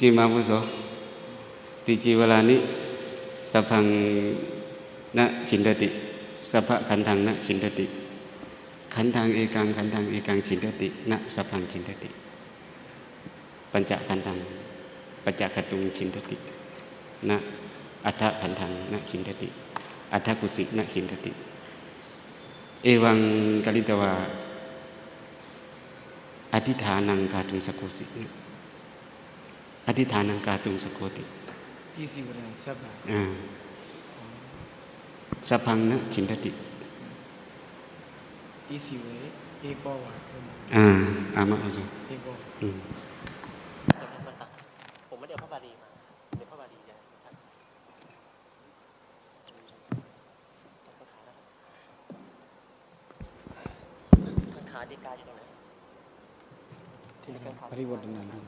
กิมาพุโสปิจิวลานิสัพพังนะชินติสัพพะขันธังนะชินติ ขันธังเอกังขันธังเอกังชินตินะสัพพังชินติ ปัญจขันธังปัญจขตุงชินตินะอัฏฐขันธังนะชินติอัฏฐกุสินะชินติ เอวังกลิตวาอธิฐานังกาตุงสโกสิ อธิฐานังกาตุงสโกติที่สิวรังสัพพะอ่าสัพพังนะชินทติที่สิเวเอกวะตุมอ่าอามะโอโซเอกวะอืมมันตัดผมไม่ได้เอาพระบาลีมาเดี๋ยวพระบาลีจะชัดกังขาดีกาอยู่ตรงไหนที่กังขาปริวรรณนัน